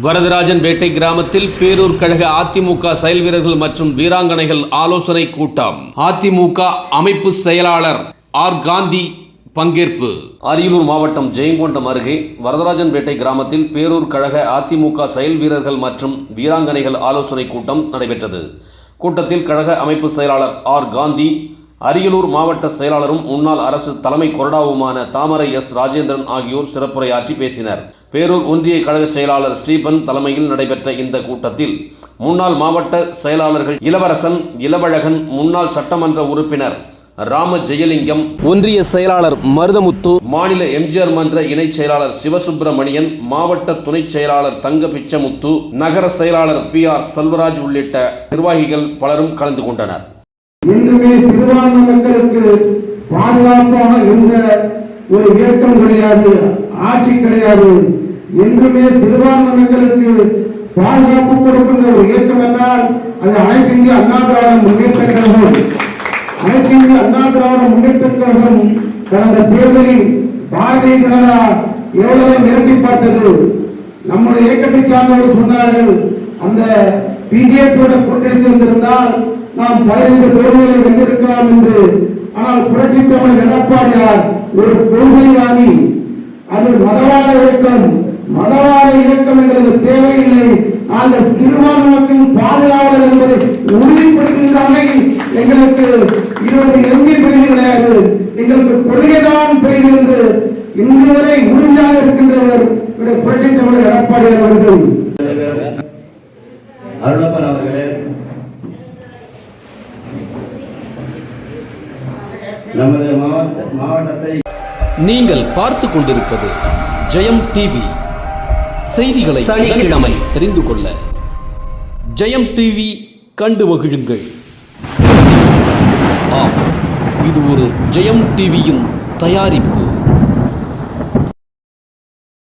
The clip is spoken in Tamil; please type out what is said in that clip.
வரதராஜன் பேட்டை கிராமத்தில் பேரூர் கழக அதிமுக செயல் வீரர்கள் மற்றும் வீராங்கனைகள் ஆலோசனை கூட்டம். அதிமுக அமைப்பு செயலாளர் ஆர் காந்தி பங்கேற்பு. அரியலூர் மாவட்டம் ஜெயங்கொண்டம் அருகே வரதராஜன் பேட்டை கிராமத்தில் பேரூர் கழக அதிமுக செயல் வீரர்கள் மற்றும் வீராங்கனைகள் ஆலோசனை கூட்டம் நடைபெற்றது. கூட்டத்தில் கழக அமைப்பு செயலாளர் ஆர் காந்தி அரியலூர் மாவட்ட செயலாளரும் முன்னாள் அரசு தலைமை கொறடாவுமான தாமரை எஸ். ராஜேந்திரன் ஆகியோர் சிறப்புரையாற்றி பேசினர். பேரூர் ஒன்றிய கழக செயலாளர் ஸ்டீபன் தலைமையில் நடைபெற்ற இந்த கூட்டத்தில் முன்னாள் மாவட்ட செயலாளர்கள் இளவரசன் இளவழகன் முன்னாள் சட்டமன்ற உறுப்பினர் ராம ஜெயலிங்கம் ஒன்றிய செயலாளர் மருதமுத்து மாநில எம்ஜிஆர் மன்ற இணைச் செயலாளர் சிவசுப்பிரமணியன் மாவட்ட துணைச் செயலாளர் தங்க பிச்சமுத்து நகர செயலாளர் பி. ஆர். செல்வராஜ் உள்ளிட்ட நிர்வாகிகள் பலரும் கலந்து கொண்டனர். என்றுமே சிறுபான்மை மக்களுக்கு பாதுகாப்பாக இருந்த ஒரு இயக்கம் கிடையாது ஆட்சி கிடையாது. என்றுமே சிறுபான்மை மக்களுக்கு பாதுகாப்பு கொடுக்கின்ற ஒரு இயக்கம் என்றால் அது அனைத்து இந்திய அண்ணா திராவிட முன்னேற்ற கழகம். அனைத்து இந்திய அண்ணா திராவிட முன்னேற்ற கழகம் கடந்த தேர்தலில் பாரதிய ஜனதா எவ்வளவு மிரட்டி பார்த்தது. நம்முடைய இயக்கத்தை சார்ந்தவர்கள் சொன்னார்கள் அந்த பிஜேபியோட கூட்டணி சேர்ந்திருந்தால் நாம் பதினைந்து தொகுதிகளை வென்றிருக்கலாம் என்று. ஆனால் புரட்சி தமிழ் எடப்பாடியார் ஒரு கொள்கை வாங்கி அது மதவாத இயக்கம் மதவாத இயக்கம் எங்களுக்கு தேவையில்லை. அந்த நாங்கள் மக்களின் பாதுகாவலர் என்பதை உறுதிப்படுத்துகின்ற வகையில் எங்களுக்கு இருபது எம்பி பிரிவு கிடையாது. எங்களுக்கு கொள்கைதான் பிரிவு என்று இன்று வரை உறுதியாக இருக்கின்றவர் புரட்சி தமிழர் எடப்பாடியார் அவர்கள். அருணப்பன் அவர்களே நமது மாவட்ட மாவட்டத்தை நீங்கள் பார்த்து கொண்டிருப்பது ஜெயம் டிவி. செய்திகளை சனிக்கிழமை தெரிந்து கொள்ள ஜெயம் டிவி கண்டு மகிழுங்கள். ஆம் இது ஒரு ஜெயம் டிவியின் தயாரிப்பு.